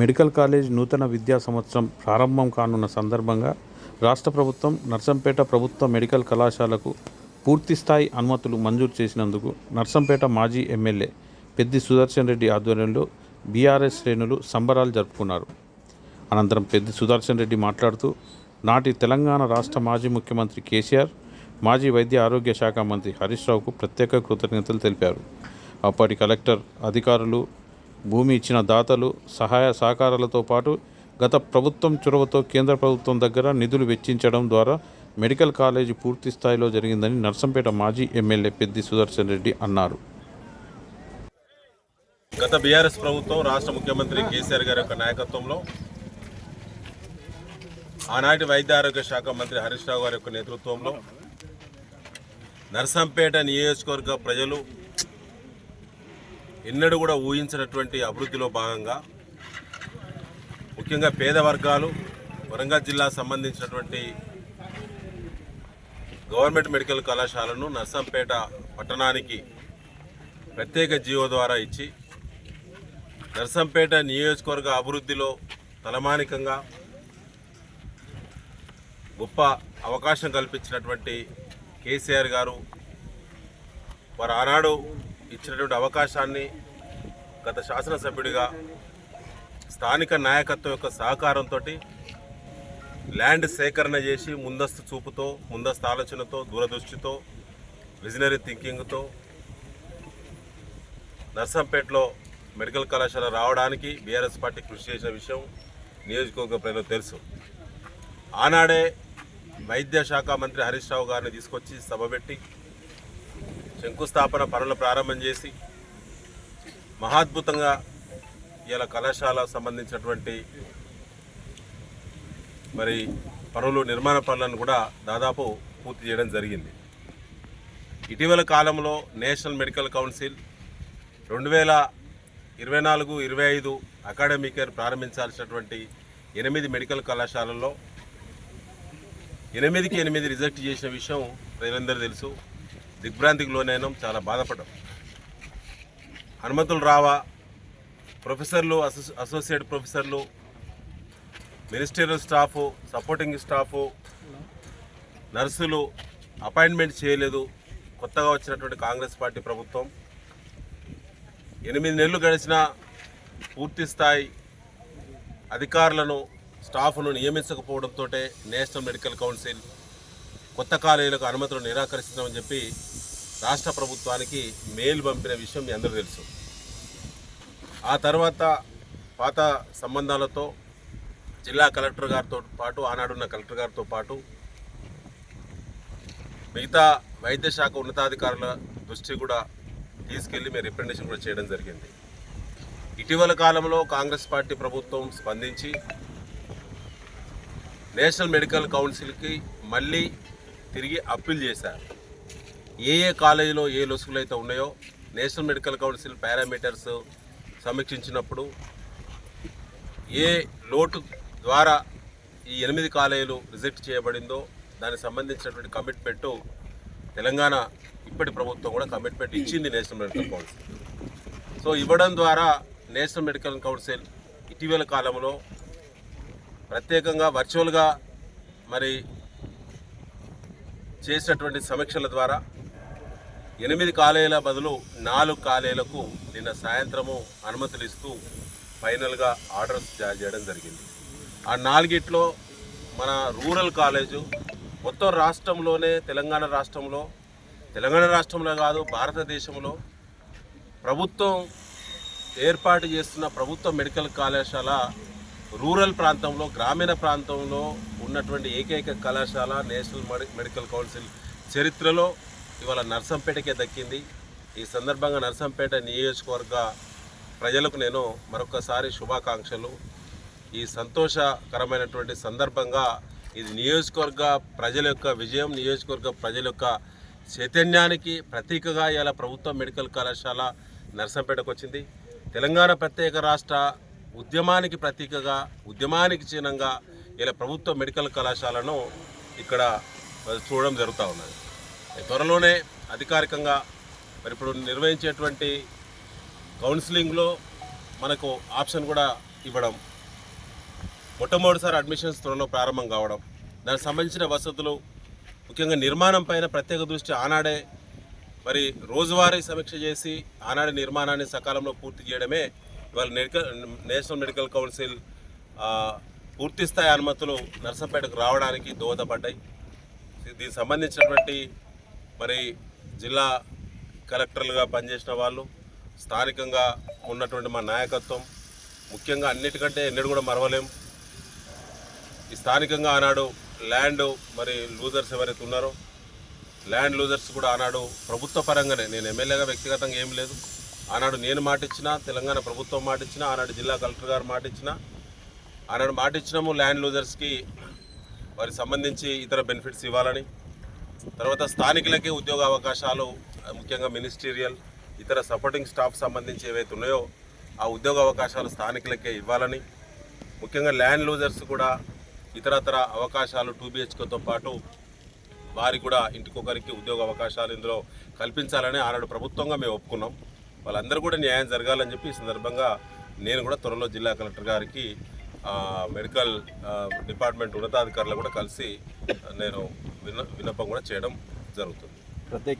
Medical college నూతన విద్యా సంవత్సరం ప్రారంభం కానున్న సందర్భంగా రాష్ట్ర ప్రభుత్వం నర్సంపేట ప్రభుత్వ మెడికల్ కళాశాలకు పూర్తిస్థాయి అనుమతులు మంజూరు చేసినందుకు నర్సంపేట మాజీ ఎమ్మెల్యే పెద్ది సుదర్శన్ రెడ్డి ఆధ్వర్యంలో బీఆర్ఎస్ శ్రేణులు సంబరాలు జరుపుకున్నారు. అనంతరం పెద్ది సుదర్శన్ రెడ్డి మాట్లాడుతూ నాటి తెలంగాణ రాష్ట్ర మాజీ ముఖ్యమంత్రి కేసీఆర్ మాజీ వైద్య ఆరోగ్య శాఖ మంత్రి హరీష్ రావుకు ప్రత్యేక కృతజ్ఞతలు తెలిపారు. అప్పటి కలెక్టర్ అధికారులు భూమి ఇచ్చిన దాతలు సహాయ సహకారాలతో పాటు గత ప్రభుత్వం చొరవతో కేంద్ర ప్రభుత్వం దగ్గర నిధులు వెచ్చించడం ద్వారా మెడికల్ కాలేజీ పూర్తి స్థాయిలో జరిగిందని నర్సంపేట మాజీ ఎమ్మెల్యే పెద్ది సుదర్శన్ రెడ్డి అన్నారు. గత బీఆర్ఎస్ ప్రభుత్వం రాష్ట్ర ముఖ్యమంత్రి కేసీఆర్ గారి యొక్క నాయకత్వంలో ఆనాటి వైద్య ఆరోగ్య శాఖ మంత్రి హరీష్ రావు గారి యొక్క నేతృత్వంలో నర్సంపేట నియోజకవర్గ ప్రజలు ఎన్నడూ కూడా ఊహించినటువంటి అభివృద్ధిలో భాగంగా ముఖ్యంగా పేద వర్గాలు వరంగల్ జిల్లా సంబంధించినటువంటి గవర్నమెంట్ మెడికల్ కళాశాలను నర్సంపేట పట్టణానికి ప్రత్యేక జీవో ద్వారా ఇచ్చి నర్సంపేట నియోజకవర్గ అభివృద్ధిలో తలమానికంగా గొప్ప అవకాశం కల్పించినటువంటి కేసీఆర్ గారు వారు ఆనాడు ఇచ్చినటువంటి అవకాశాన్ని గత శాసనసభ్యుడిగా స్థానిక నాయకత్వం యొక్క సహకారంతో ల్యాండ్ సేకరణ చేసి ముందస్తు చూపుతో ముందస్తు ఆలోచనతో దూరదృష్టితో విజనరీ థింకింగ్తో నర్సంపేటలో మెడికల్ కళాశాల రావడానికి బీఆర్ఎస్ పార్టీ కృషి చేసిన విషయం నియోజకవర్గ ప్రజలకు తెలుసు. ఆనాడే వైద్య శాఖ మంత్రి హరీష్ రావు గారిని తీసుకొచ్చి సభ పెట్టి శంకుస్థాపన పనులు ప్రారంభం చేసి మహాద్భుతంగా ఇలా కళాశాల సంబంధించినటువంటి మరి పనులు నిర్మాణ పనులను కూడా దాదాపు పూర్తి చేయడం జరిగింది. ఇటీవల కాలంలో నేషనల్ మెడికల్ కౌన్సిల్ రెండు వేల ఇరవై నాలుగు ఇరవై ఐదు అకాడమిక్ ఇయర్ ప్రారంభించాల్సినటువంటి ఎనిమిది మెడికల్ కళాశాలల్లో ఎనిమిదికి ఎనిమిది రిజెక్ట్ చేసిన విషయం ప్రజలందరూ తెలుసు. దిగ్భ్రాంతికి లోనైనాం చాలా బాధపడ్డాం. అనుమతులు రావా ప్రొఫెసర్లు అసోసియేట్ ప్రొఫెసర్లు మినిస్టరియల్ స్టాఫ్ సపోర్టింగ్ స్టాఫ్ నర్సులు అపాయింట్మెంట్ చేయలేదు. కొత్తగా వచ్చినటువంటి కాంగ్రెస్ పార్టీ ప్రభుత్వం ఎనిమిది నెలలు గడిచిన పూర్తి స్థాయి అధికారులను స్టాఫ్ను నియమించకపోవడంతో నేషనల్ మెడికల్ కౌన్సిల్ కొత్త కాలేజీలకు అనుమతులు నిరాకరిస్తున్నామని చెప్పి రాష్ట్ర ప్రభుత్వానికి మెయిల్ పంపిన విషయం మీ అందరూ తెలుసు. ఆ తర్వాత పాత సంబంధాలతో జిల్లా కలెక్టర్ గారితో పాటు ఆనాడున్న కలెక్టర్ గారితో పాటు మిగతా వైద్య శాఖ ఉన్నతాధికారుల దృష్టి కూడా తీసుకెళ్ళి మేము రిప్రజెంటేషన్ కూడా చేయడం జరిగింది. ఇటీవల కాలంలో కాంగ్రెస్ పార్టీ ప్రభుత్వం స్పందించి నేషనల్ మెడికల్ కౌన్సిల్కి మళ్ళీ తిరిగి అప్పీల్ చేశారు ఏ ఏ కాలేజీలో ఏ లొసుగులు అయితే ఉన్నాయో నేషనల్ మెడికల్ కౌన్సిల్ పారామీటర్స్ సమీక్షించినప్పుడు ఏ లోటు ద్వారా ఈ ఎనిమిది కాలేజీలు రిజెక్ట్ చేయబడిందో దానికి సంబంధించినటువంటి కమిట్మెంట్ తెలంగాణ ఇప్పటి ప్రభుత్వం కూడా కమిట్మెంట్ ఇచ్చింది నేషనల్ మెడికల్ కౌన్సిల్. సో ఇవ్వడం ద్వారా నేషనల్ మెడికల్ కౌన్సిల్ ఇటీవల కాలంలో ప్రత్యేకంగా వర్చువల్గా మరి చేసినటువంటి సమీక్షల ద్వారా ఎనిమిది కాలేజీల బదులు నాలుగు కాలేజీలకు నిన్న సాయంత్రము అనుమతులు ఇస్తూ ఫైనల్గా ఆర్డర్స్ జారీ చేయడం జరిగింది. ఆ నాలుగిట్లో మన రూరల్ కాలేజు మొత్తం రాష్ట్రంలోనే తెలంగాణ రాష్ట్రంలో తెలంగాణ రాష్ట్రంలో కాదు భారతదేశంలో ప్రభుత్వం ఏర్పాటు చేస్తున్న ప్రభుత్వ మెడికల్ కళాశాల రూరల్ ప్రాంతంలో గ్రామీణ ప్రాంతంలో ఉన్నటువంటి ఏకైక కళాశాల నేషనల్ మెడి- మెడికల్ కౌన్సిల్ చరిత్రలో ఇవాళ నర్సంపేటకే దక్కింది. ఈ సందర్భంగా నర్సంపేట నియోజకవర్గ ప్రజలకు నేను మరొకసారి శుభాకాంక్షలు. ఈ సంతోషకరమైనటువంటి సందర్భంగా ఇది నియోజకవర్గ ప్రజల యొక్క విజయం నియోజకవర్గ ప్రజల యొక్క చైతన్యానికి ప్రతీకగా ఇలా ప్రభుత్వ మెడికల్ కళాశాల నర్సంపేటకు వచ్చింది తెలంగాణ ప్రత్యేక రాష్ట్ర ఉద్యమానికి ప్రతీకగా ఉద్యమానికి చిహ్నంగా ఇలా ప్రభుత్వ మెడికల్ కళాశాలను ఇక్కడ చూడడం జరుగుతూ ఉన్నది. త్వరలోనే అధికారికంగా మరి ఇప్పుడు నిర్వహించేటువంటి కౌన్సిలింగ్లో మనకు ఆప్షన్ కూడా ఇవ్వడం మొట్టమొదటిసారి అడ్మిషన్స్ త్వరలో ప్రారంభం కావడం దానికి సంబంధించిన వసతులు ముఖ్యంగా నిర్మాణం పైన ప్రత్యేక దృష్టి ఆనాడే మరి రోజువారీ సమీక్ష చేసి ఆనాడే నిర్మాణాన్ని సకాలంలో పూర్తి చేయడమే ఇవాళ మెడికల్ నేషనల్ మెడికల్ కౌన్సిల్ పూర్తిస్థాయి అనుమతులు నర్సంపేటకు రావడానికి దోహదపడ్డాయి. దీనికి సంబంధించినటువంటి మరి జిల్లా కలెక్టర్లుగా పనిచేసిన వాళ్ళు స్థానికంగా ఉన్నటువంటి మా నాయకత్వం ముఖ్యంగా అన్నిటికంటే ఎన్నడూ కూడా మరవలేం. ఈ స్థానికంగా ఆనాడు ల్యాండ్ మరి లూజర్స్ ఎవరైతే ఉన్నారో ల్యాండ్ లూజర్స్ కూడా ఆనాడు ప్రభుత్వ పరంగానే నేను ఎమ్మెల్యేగా వ్యక్తిగతంగా ఏం లేదు. ఆనాడు నేను మాటిచ్చినా తెలంగాణ ప్రభుత్వం మాటిచ్చినా ఆనాడు జిల్లా కలెక్టర్ గారు మాటిచ్చినా ఆనాడు మాటిచ్చినాము ల్యాండ్ లూజర్స్కి వారికి సంబంధించి ఇతర బెనిఫిట్స్ ఇవ్వాలని తర్వాత స్థానికులకే ఉద్యోగ అవకాశాలు ముఖ్యంగా మినిస్టీరియల్ ఇతర సపోర్టింగ్ స్టాఫ్ సంబంధించి ఏవైతే ఉన్నాయో ఆ ఉద్యోగ అవకాశాలు స్థానికులకే ఇవ్వాలని ముఖ్యంగా ల్యాండ్ లూజర్స్ కూడా ఇతరతర అవకాశాలు టూ బిహెచ్కేతో పాటు వారికి కూడా ఇంటికొకరికి ఉద్యోగ అవకాశాలు ఇందులో కల్పించాలని ఆనాడు ప్రభుత్వంగా మేము ఒప్పుకున్నాం. వాళ్ళందరూ కూడా న్యాయం జరగాలని చెప్పి ఈ సందర్భంగా నేను కూడా త్వరలో జిల్లా కలెక్టర్ గారికి మెడికల్ డిపార్ట్మెంట్ ఉన్నతాధికారులు కూడా కలిసి నేను విన్న విన్నపం కూడా చేయడం జరుగుతుంది. ప్రత్యేక